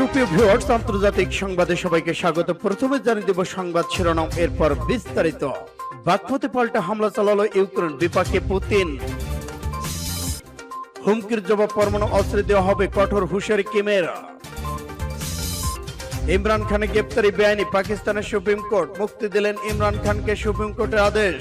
সুপ্রিয় ভিউয়ার্স, আন্তর্জাতিক সংবাদে সবাইকে স্বাগত। প্রথমে জানিয়ে দেব সংবাদ শিরোনাম, এরপর বিস্তারিত। বাগপথে পাল্টা হামলা চালালো ইউক্রেন বিপাকে পুতিন। হুমকির জবাব পরমাণু অস্ত্র দেওয়া হবে কঠোর হুঁশিয়ারি কিমের। ইমরান খানের গ্রেপ্তারি বেআইনি, পাকিস্তানের সুপ্রিম কোর্ট। মুক্তি দিলেন ইমরান খানকে সুপ্রিম কোর্টের আদেশ।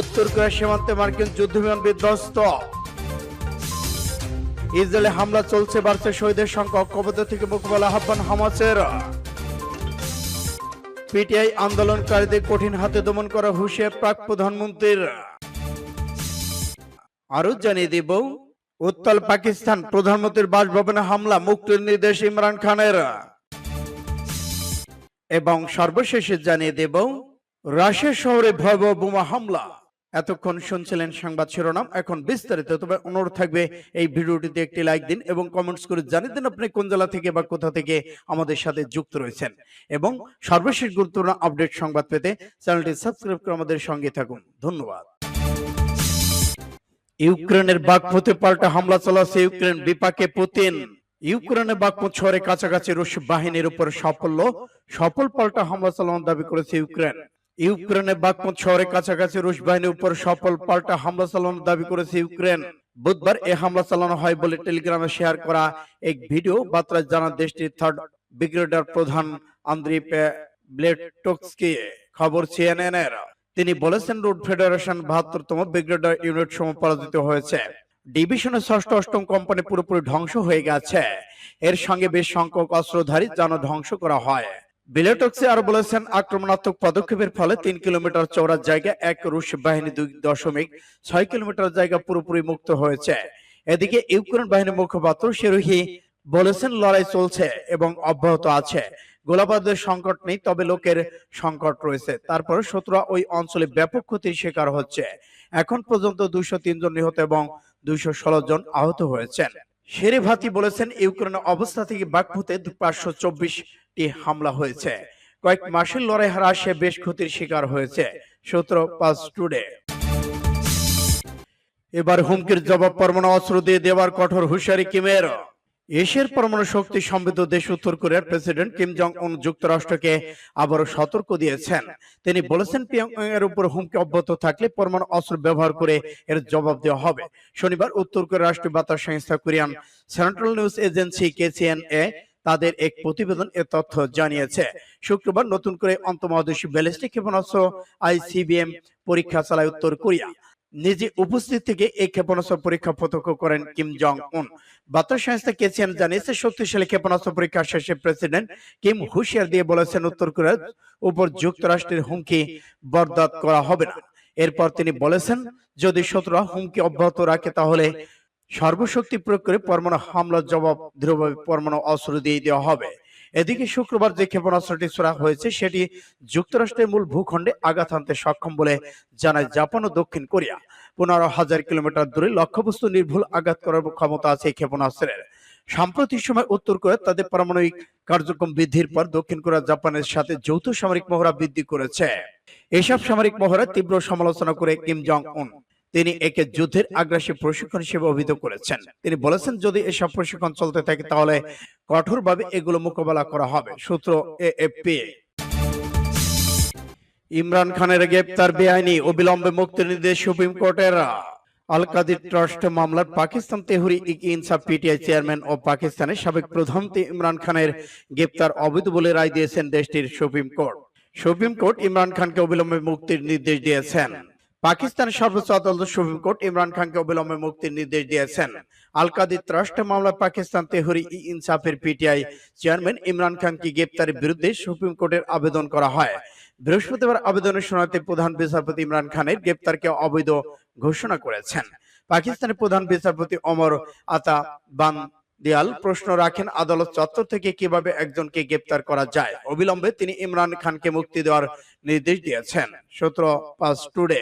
উত্তর কোরিয়া সীমান্তে মার্কিন যুদ্ধবিমান বিধ্বস্ত। ইসরায়েলে হামলা চলছে, বাড়ছে শহীদের সংখ্যা। ঐক্যবদ্ধ থেকে মোকাবেলা আহ্বান হামাসের। পিটিআই আন্দোলনকারীদের কঠিন হাতে দমন করা হুঁশিয়ার প্রাক প্রধানমন্ত্রীর। আরও জানিয়ে দিব, উত্তাল পাকিস্তান প্রধানমন্ত্রীর বাসভবনে হামলা, মুক্তির নির্দেশ ইমরান খানের। এবং সর্বশেষে জানিয়ে দেব, রাশিয়া শহরে ভয়াবহ বোমা হামলা। এতক্ষণ শুনছিলেন সংবাদ শিরোনাম। এখন বিস্তারিত, তবে অনুরোধ থাকবে এই ভিডিওটিতে একটি লাইক দিন এবং কমেন্টস করে জানিয়ে দিন আপনি কোন জেলা থেকে বা কোথা থেকে আমাদের সাথে যুক্ত রয়েছেন। এবং সর্বশেষ গুরুত্বপূর্ণ আপডেট সংবাদ পেতে চ্যানেলটি সাবস্ক্রাইব করে আমাদের সঙ্গে থাকুন। ধন্যবাদ। ইউক্রেনের বাগপথে পাল্টা হামলা চালাচ্ছে ইউক্রেন বিপাকে পুতিন। ইউক্রেনের বাগপথ শহরে কাছাকাছি রুশ বাহিনীর উপর সাফল্য। সফল পাল্টা হামলা চালানোর দাবি করেছে ইউক্রেন। ইউক্রেনের বাগপথ শহরে কাছাকাছি রুশ বাহিনীর উপর সফল পাল্টা হামলা চালানোর দাবি করেছে ইউক্রেন। বুধবার এই হামলা চালানো হয় বলে টেলিগ্রামে শেয়ার করা এক ভিডিও বার্তায় জানান দেশটির থার্ড ব্রিগেডার প্রধান আন্দ্রি ব্লেটক্সকি। খবর সিএনএন এর তিনি বলেছেন রোড ফেডারেশন বাহাত্তরতম ব্রিগেডার ইউনিট সময় পরাজিত হয়েছে। ডিভিশনের ষষ্ঠ অষ্টম কোম্পানি পুরোপুরি ধ্বংস হয়ে গেছে। এর সঙ্গে বেশ সংখ্যক অস্ত্রধারী যান ধ্বংস করা হয়। বিলেটক্সি আরও বলেছেন, আক্রমণাত্মক পদক্ষেপের ফলে তিন কিলোমিটার চৌড়ার জায়গা, এক রুশ বাহিনী দুই দশমিক ছয় কিলোমিটার জায়গা পুরোপুরি মুক্ত হয়েছে। এদিকে ইউক্রেন বাহিনীর মুখপাত্র শেরুহি বলেছেন, লড়াই চলছে এবং অব্যাহত আছে। গোলাবারুদের সংকট নেই, তবে লোকের সংকট রয়েছে। তারপরে শত্রুরা ওই অঞ্চলে ব্যাপক ক্ষতির শিকার হচ্ছে। এখন পর্যন্ত দুইশো তিন জন নিহত এবং দুইশো ষোলো জন আহত হয়েছেন। শেরে ভাতি বলেছেন, ইউক্রেনের অবস্থা থেকে বাকভূতে পাঁচশো চব্বিশটি হামলা হয়েছে। কয়েক মাসের লড়াই হ্রাসে বেশ ক্ষতির শিকার হয়েছে, সূত্র পাস টুডে এবার হুমকির জবাব পরমাণু অস্ত্র দিয়ে দেওয়ার কঠোর হুঁশিয়ারি কিমের। এশিয়ার পরমাণু শক্তি সমৃদ্ধ দেশ উত্তর কোরিয়ার প্রেসিডেন্ট কিম জং উন যুক্তরাষ্ট্রকে আবারও সতর্ক দিয়েছেন। তিনি বলেছেন পিয়ংইয়ং এর উপর হুমকি অব্যাহত থাকলে পরমাণু অস্ত্র ব্যবহার করে এর জবাব দেওয়া হবে। শনিবার উত্তর কোরিয়ার রাষ্ট্রীয় বার্তা সংস্থা Korean Central News Agency KCNA তাদের এক প্রতিবেদন এ তথ্য জানিয়েছে। শুক্রবার নতুন করে অন্তর্মহাদেশীয় ব্যালিস্টিক ক্ষেপণাস্ত্র আইসিবিএম পরীক্ষা চালায় উত্তর কোরিয়া। নিজে উপস্থিত থেকে এই ক্ষেপণাস্ত্র পরীক্ষা প্রত্যক্ষ করেন কিম জং উন বার্তা সংস্থা কেসিএন জানিয়েছে শক্তিশালী ক্ষেপণাস্ত্র পরীক্ষা শেষে প্রেসিডেন্ট কিম হুঁশিয়ার দিয়ে বলেছেন, উত্তর কোরিয়ার উপর যুক্তরাষ্ট্রের হুমকি বরদাত করা হবে না। এরপর তিনি বলেছেন, যদি শত্রুরা হুমকি অব্যাহত রাখে তাহলে সর্বশক্তি প্রয়োগ করে পরমাণু হামলার জবাব দৃঢ়ভাবে পরমাণু অস্ত্র দিয়ে দেওয়া হবে। এদিকে শুক্রবার যে ক্ষেপণাস্ত্রটি ছোড়া হয়েছে, সেটি যুক্তরাষ্ট্রের মূল ভূখণ্ডে আঘাত আনতে সক্ষম বলে জানায় জাপান ও দক্ষিণ কোরিয়া। পনেরো হাজার কিলোমিটার দূরে লক্ষ্যবস্তু নির্ভুল আঘাত করার ক্ষমতা আছে এই ক্ষেপণাস্ত্রের। সাম্প্রতিক সময় উত্তর কোরিয়া তাদের পারমাণবিক কার্যক্রম বৃদ্ধির পর দক্ষিণ কোরিয়া জাপানের সাথে যৌথ সামরিক মহড়া বৃদ্ধি করেছে। এসব সামরিক মহড়া তীব্র সমালোচনা করে কিম জং উন তিনি একে যুদ্ধের আগ্রাসী প্রশিক্ষণ হিসেবে অভিহিত করেছেন। তিনি বলেছেন যদি এসব প্রশিক্ষণ চলতে থাকে তাহলে কঠোরভাবে এগুলো মোকাবেলা করা হবে। সূত্র এএফপি ইমরান খানের গ্রেপ্তার বেআইনি অবিলম্বে মুক্তির নির্দেশ সুপ্রিম কোর্টের। আল কাদির ট্রাস্ট মামলার পাকিস্তান তেহরি ইক ইনসাফ পিটিআই চেয়ারম্যান ও পাকিস্তানের সাবেক প্রধানমন্ত্রী ইমরান খানের গ্রেপ্তার অবৈধ বলে রায় দিয়েছেন দেশটির supreme court. Supreme court Imran খানকে অবিলম্বে মুক্তির নির্দেশ দিয়েছেন। পাকিস্তান সর্বোচ্চ আদালত সুপ্রিম কোর্ট ইমরান খানকে অবিলম্বে মুক্তির নির্দেশ দিয়েছেন। আল কাদির ট্রাস্ট মামলায় পাকিস্তান তেহরি ই ইনসাফের পিটিআই চেয়ারম্যান ইমরান খানকে গ্রেপ্তারের বিরুদ্ধে সুপ্রিম কোর্টের আবেদন করা হয়। বৃহস্পতিবার আবেদনের শুনানিতে প্রধান বিচারপতি ইমরান খানের গ্রেপ্তারকে অবৈধ ঘোষণা করেছেন। পাকিস্তানের প্রধান বিচারপতি অমর আতা বান দিয়াল প্রশ্ন রাখেন, আদালত চত্বর থেকে কীভাবে একজনকে গ্রেপ্তার করা যায়? অবিলম্বে তিনি ইমরান খানকে মুক্তি দেওয়ার নির্দেশ দিয়েছেন। সূত্র পাস টুডে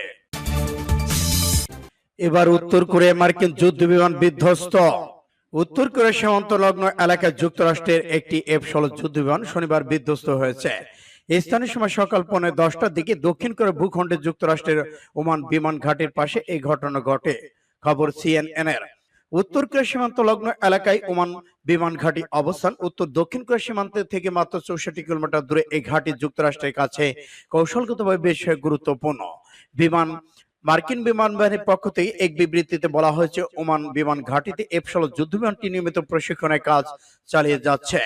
এবার উত্তর কোরিয়া মার্কিন যুদ্ধ বিমান বিধ্বস্ত। উত্তর কোরিয়া সীমান্ত লগ্ন এলাকায় যুক্তরাষ্ট্রের একটি এফ ষোলো যুদ্ধ বিমান শনিবার বিধ্বস্ত হয়েছে। স্থানীয় সময় সকাল পৌনে দশটার দিকে দক্ষিণ কোরিয়া ভূখণ্ডে যুক্তরাষ্ট্রের ওমান বিমান ঘাটের পাশে এই ঘটনা ঘটে, খবর সিএনএন এর উত্তর কোরিয়া সীমান্ত লগ্ন এলাকায় ওমান বিমান ঘাঁটি অবস্থান, উত্তর দক্ষিণ কোরিয়া সীমান্ত থেকে মাত্র চৌষট্টি কিলোমিটার দূরে এই ঘাঁটি যুক্তরাষ্ট্রের কাছে কৌশলগতভাবে বেশ গুরুত্বপূর্ণ। বিমান মার্কিন বিমান বাহিনীর পক্ষ থেকে এক বিবৃতিতে বলা হয়েছে, ওমান বিমান ঘাঁটিতে এফ ষোলো যুদ্ধ বিমানটি নিয়মিত প্রশিক্ষণের কাজ চালিয়ে যাচ্ছে।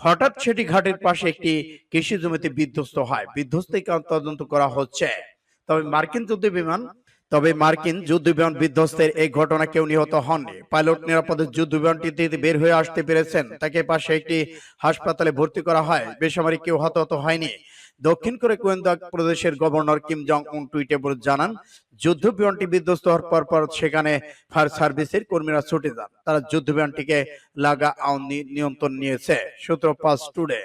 হঠাৎ সেটি ঘাটের পাশে একটি কৃষি জমিতে বিধ্বস্ত হয়। বিধ্বস্ত তদন্ত করা হচ্ছে। তবে মার্কিন যুদ্ধ বিমান তবে মার্কিন যুদ্ধ বিমান বিধ্বস্তের এই ঘটনা কেউ নিহত হননি। পাইলট নিরাপদে যুদ্ধ বিমানটিতে বের হয়ে আসতে পেরেছেন। তাকে পাশে একটি হাসপাতালে ভর্তি করা হয়। বেসামরিক কেউ হতাহত হয়নি। দক্ষিণ কোরিয়া গোয়েন্দা প্রদেশের গভর্নর কিম জং উন টুইটে জানান যুদ্ধ বিমানটি বিধ্বস্ত হওয়ার পর সেখানে ফায়ার সার্ভিসের কর্মীরা ছুটে যান। তারা যুদ্ধ বিমানটিকে লাগা আউন নিয়ন্ত্রণ নিয়েছে। সূত্র পাস টুডে।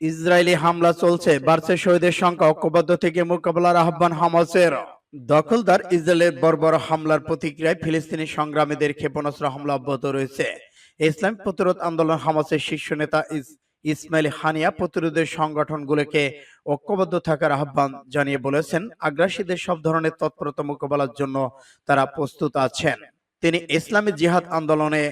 ইসরায়েলি হামলা চলছে, বাড়ছে শহীদের সংখ্যা, ঐক্যবদ্ধ থেকে মোকাবেলার আহ্বান হামাসের। দখলদার ইসরায়েলের বর্বর হামলার প্রতিক্রিয়ায় ফিলিস্তিনি সংগ্রামীদের ক্ষেপণাস্ত্র হামলা অব্যাহত রয়েছে। ইসলাম প্রতিরোধ আন্দোলন হামাসের শীর্ষ নেতা ইসমাইল হানিয়া প্রতিরোধের সংগঠনগুলোকে ঐক্যবদ্ধ থাকার আহ্বান জানিয়ে বলেছেন, আগ্রাসীদের সব ধরনের তৎপরতা মোকাবেলার জন্য তারা প্রস্তুত আছেন। তিনি ইসলামী জিহাদ আন্দোলনে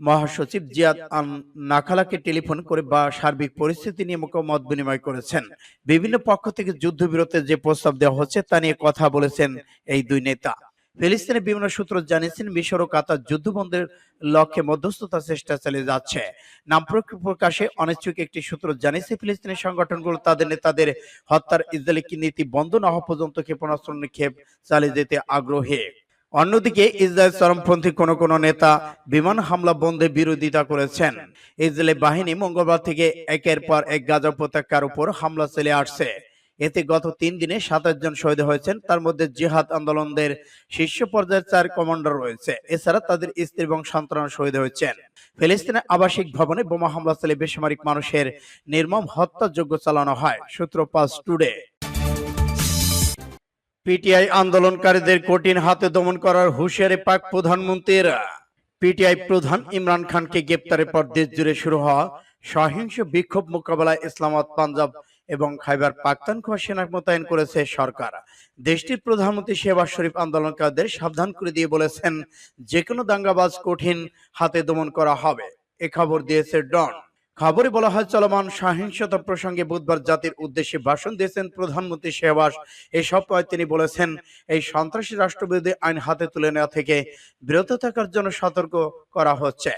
মহাসচিব জিয়াদ আন নাখালাকে টেলিফোন করে বা সার্বিক পরিস্থিতি নিয়ে মত বিনিময় করেছেন। বিভিন্ন পক্ষ থেকে যুদ্ধবিরতির যে প্রস্তাব দেওয়া হচ্ছে তা নিয়ে কথা বলেছেন এই দুই নেতা। ফিলিস্তিনের বিভিন্ন সূত্র জানিয়েছেন মিশর ও কাতার যুদ্ধবন্ধের লক্ষ্যে মধ্যস্থতা চেষ্টা চালিয়ে যাচ্ছে। নাম প্রকাশে অনিচ্ছুক একটি সূত্র জানিয়েছে ফিলিস্তিনি সংগঠনগুলো তাদের নেতাদের হত্যার ইসরায়েলি নীতি বন্ধ না হওয়া পর্যন্ত ক্ষেপণাস্ত্র নিক্ষেপ চালিয়ে যেতে আগ্রহী। অন্যদিকে ইসরায়েল চরমপন্থী কোন কোন নেতা বিমান হামলা বন্ধে বিরোধিতা করেছেন। ইসরায়েলি বাহিনী মঙ্গলবার থেকে একের পর এক গাজা উপত্যকার উপর হামলা চালিয়ে আসছে। এতে গত তিন দিনে সাতাশ জন শহীদ হয়েছেন। তার মধ্যে জিহাদ আন্দোলনদের শীর্ষ পর্যায়ের চার কমান্ডার রয়েছে। এছাড়া তাদের স্ত্রী এবং সন্তান শহীদ হয়েছেন। ফিলিস্তিনের আবাসিক ভবনে বোমা হামলা চালিয়ে বেসামরিক মানুষের নির্মম হত্যাযোগ্য চালানো হয়। সূত্র পাস টুডে। পিটিআই আন্দোলনকারীদের কঠিন হাতে দমন করার হুঁশিয়ারি পাক প্রধানমন্ত্রীর। পিটিআই প্রধান ইমরান খানকে গ্রেপ্তারের পর দেশ জুড়ে শুরু হওয়া সহিংস বিক্ষোভ মোকাবেলায় ইসলামাবাদ, পাঞ্জাব এবং খাইবার পাখতানখোয়া সেনা মোতায়েন করেছে সরকার। দেশটির প্রধানমন্ত্রী শেহবাজ শরীফ আন্দোলনকারীদের সাবধান করে দিয়ে বলেছেন যে কোনো দাঙ্গাবাজ কঠিন হাতে দমন করা হবে। এ খবর দিয়েছে ডন। খবরে বলা হয়, চলমান সহিংসতা প্রসঙ্গে বুধবার জাতির উদ্দেশ্যে ভাষণ দিয়েছেন প্রধানমন্ত্রী শেহবাজ এই সপ্তাহে তিনি বলেছেন, এই সন্ত্রাসী রাষ্ট্রবিরোধী আইন হাতে তুলে নেওয়া থেকে বিরত থাকার জন্য সতর্ক করা হচ্ছে।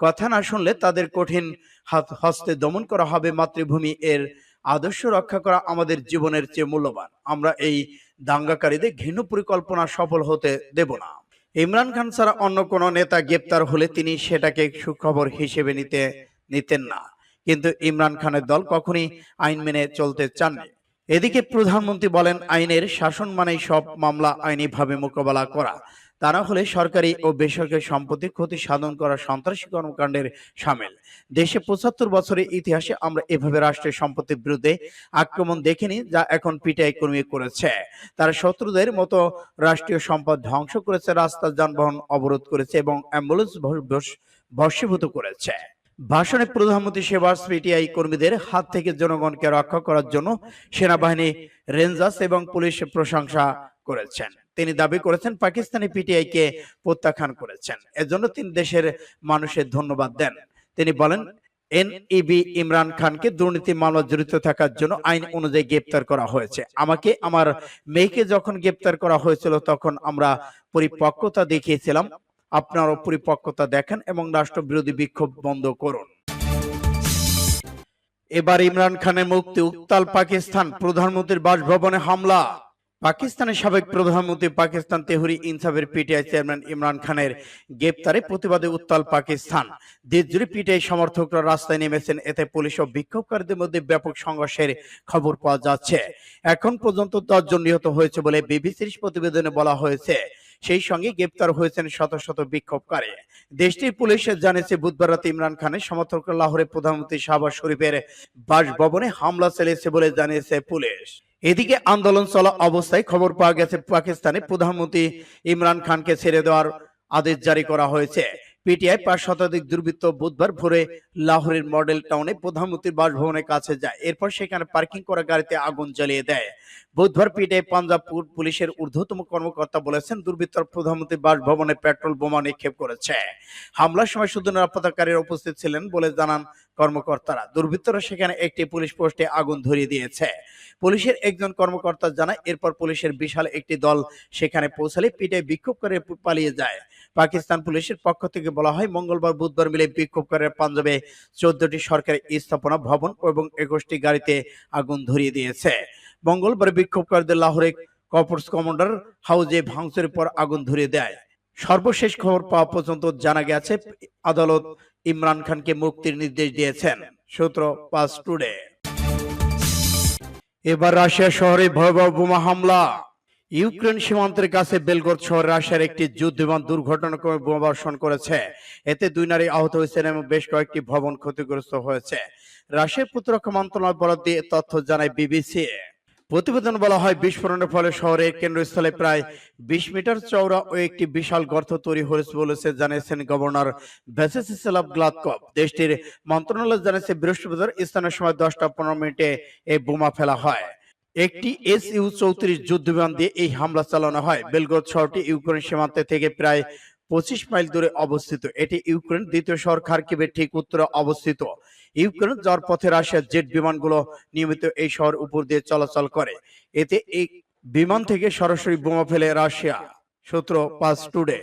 কথা না শুনলে তাদের কঠিন হাত হস্তে দমন করা হবে মাতৃভূমি এর আদর্শ রক্ষা করা আমাদের জীবনের চেয়ে মূল্যবান। আমরা এই দাঙ্গাকারীদের ঘৃণ পরিকল্পনা সফল হতে দেব না। ইমরান খান ছাড়া অন্য কোনো নেতা গ্রেপ্তার হলে তিনি সেটাকে সুখবর হিসেবে নিতে, নিতেন না। কিন্তু ইমরান খানের দল কখনই আইন মেনে চলতে চাননি। এদিকে প্রধানমন্ত্রী বলেন, আইনের শাসন মানেই সব মামলা আইনিভাবে মোকাবেলা করা। তা না হলে সরকারি ও বেসরকারি সম্পত্তির ক্ষতি সাধন করা সন্ত্রাসী কর্মকাণ্ডের সামিল। দেশে পঁচাত্তর বছরের ইতিহাসে আমরা এভাবে রাষ্ট্রের সম্পত্তির বিরুদ্ধে আক্রমণ দেখিনি, যা এখন পিটাই কর্মী করেছে। তারা শত্রুদের মতো রাষ্ট্রীয় সম্পদ ধ্বংস করেছে, রাস্তা যানবাহন অবরোধ করেছে এবং অ্যাম্বুলেন্স ভস- ভস- ভস্মীভূত করেছে। ভাষণে প্রধানমন্ত্রী সেবার পিটিআই কর্মীদের হাত থেকে জনগণকে রক্ষা করার জন্য সেনাবাহিনী রেঞ্জার্স এবং পুলিশ প্রশংসা করেছেন। তিনি দাবি করেছেন পাকিস্তানি পিটিআই কে প্রত্যাখ্যান করেছেন। এজন্য তিনি দেশের মানুষের ধন্যবাদ দেন। তিনি বলেন এনইবি ইমরান খানকে দুর্নীতি মামলা জড়িত থাকার জন্য আইন অনুযায়ী গ্রেপ্তার করা হয়েছে। আমাকে আমার মেয়েকে যখন গ্রেপ্তার করা হয়েছিল তখন আমরা পরিপক্কতা দেখিয়েছিলাম। আপনারও পরিপক্কতা দেখেন এবং রাষ্ট্রবিরোধী বিক্ষোভ বন্ধ করুন। এবার ইমরান খানের মুক্তি, উত্তাল পাকিস্তান, প্রধানমন্ত্রীর বাসভবনে হামলা। পাকিস্তানের সাবেক প্রধানমন্ত্রী পাকিস্তান তেহরি ইনসাফের পিটিআই চেয়ারম্যান ইমরান খানের গ্রেপ্তারে প্রতিবাদে উত্তাল পাকিস্তান। দেশজুড়ে পিটিআই সমর্থকরা রাস্তায় নেমেছেন, এতে পুলিশ ও বিক্ষোভকারীদের মধ্যে ব্যাপক সংঘর্ষের খবর পাওয়া যাচ্ছে। এখন পর্যন্ত দশজন নিহত হয়েছে বলে বিবিসির প্রতিবেদনে বলা হয়েছে। সেই সঙ্গে গ্রেপ্তার হয়েছেন শত শত বিক্ষোভকারী। দেশটির পুলিশ জানিয়েছে, বুধবার রাতে ইমরান খানের সমর্থকরা লাহোরে প্রধানমন্ত্রী শাহবাজ শরীফের বাসভবনে হামলা চালিয়েছে বলে জানিয়েছে পুলিশ। এদিকে আন্দোলন চলা অবস্থায় খবর পাওয়া গেছে পাকিস্তানে প্রধানমন্ত্রী ইমরান খানকে ছেড়ে দেওয়ার আদেশ জারি করা হয়েছে। পিটিআই পাঁচ শতাধিক দুর্বৃত্ত বুধবার ভোরে লাহোরের মডেল টাউনে প্রধানমন্ত্রীর বাসভবনের কাছে যায়। এরপর সেখানে পার্কিং করা গাড়িতে আগুন জ্বালিয়ে দেয়। বুধবার পিটিআই পাঞ্জাব পুলিশের ঊর্ধ্বতম কর্মকর্তা বলেছেন, দুর্বৃত্তরা প্রধানমন্ত্রীর বাসভবনে পেট্রোল বোমা নিক্ষেপ করেছে। হামলার সময় শুধু নিরাপত্তাকারীরা উপস্থিত ছিলেন বলে জানান কর্মকর্তারা। দুর্বৃত্তরা সেখানে একটি পুলিশ পোস্টে আগুন ধরিয়ে দিয়েছে। পুলিশের একজন কর্মকর্তা জানায়, এরপর পুলিশের বিশাল একটি দল সেখানে পৌঁছালে পিটে বিক্ষোভ করে পালিয়ে যায়। পাকিস্তান পুলিশের পক্ষ থেকে বলা হয়, মঙ্গলবার বুধবার মিলে বিক্ষোভকারীরা পাঞ্জাবে চোদ্দটি সরকারি স্থাপনা ভবন এবং একুশটি গাড়িতে আগুন ধরিয়ে দিয়েছে। মঙ্গলবার বিক্ষোভকারীদের লাহোরে কর্পস কমান্ডার হাউজে ভাঙচুরের পর আগুন ধরিয়ে দেয়। সর্বশেষ খবর পাওয়া পর্যন্ত জানা গেছে, আদালত ইমরান খানকে মুক্তির নির্দেশ দিয়েছেন। সূত্র পাস টুডে। এবার রাশিয়া শহরে ভয়াবহ বোমা হামলা। ইউক্রেন সীমান্তের কাছে বেলগোর শহরে রাশিয়ার একটি যুদ্ধ বিমান দুর্ঘটনাক্রমে বোমা বর্ষণ করেছে। এতে দুই নারী আহত হয়েছেন এবং বেশ কয়েকটি ভবন ক্ষতিগ্রস্ত হয়েছে। রাশিয়ার প্রতিরক্ষা মন্ত্রণালয় বরাদ দিয়ে তথ্য জানায় বিবিসি। প্রতিবেদন বলা হয়, বিস্ফোরণের ফলে শহরের কেন্দ্রস্থলে প্রায় বিশ মিটার চওড়া ও একটি বিশাল গর্ত তৈরি হয়েছে বলেছে জানিয়েছেন গভর্নর ভ্যাসেসিসেলাভ গ্লাদকপ দেশটির মন্ত্রণালয় জানিয়েছে, বৃহস্পতিবার স্থানীয় সময় দশটা পনেরো মিনিটে এই বোমা ফেলা হয়। একটি এস ইউ চৌত্রিশ যুদ্ধ বিমান দিয়ে এই হামলা চালানো হয়। বেলগ্রদ শহরটি ইউক্রেন সীমান্ত থেকে প্রায় পঁচিশ মাইল দূরে অবস্থিত। এটি ইউক্রেন দ্বিতীয় শহর খার্কিবের ঠিক উত্তরে অবস্থিত। ইউক্রেন যাওয়ার পথে রাশিয়ার জেট বিমানগুলো নিয়মিত এই শহর উপর দিয়ে চলাচল করে। এতে এই বিমান থেকে সরাসরি বোমা ফেলে রাশিয়া। সূত্র পাস টুডে।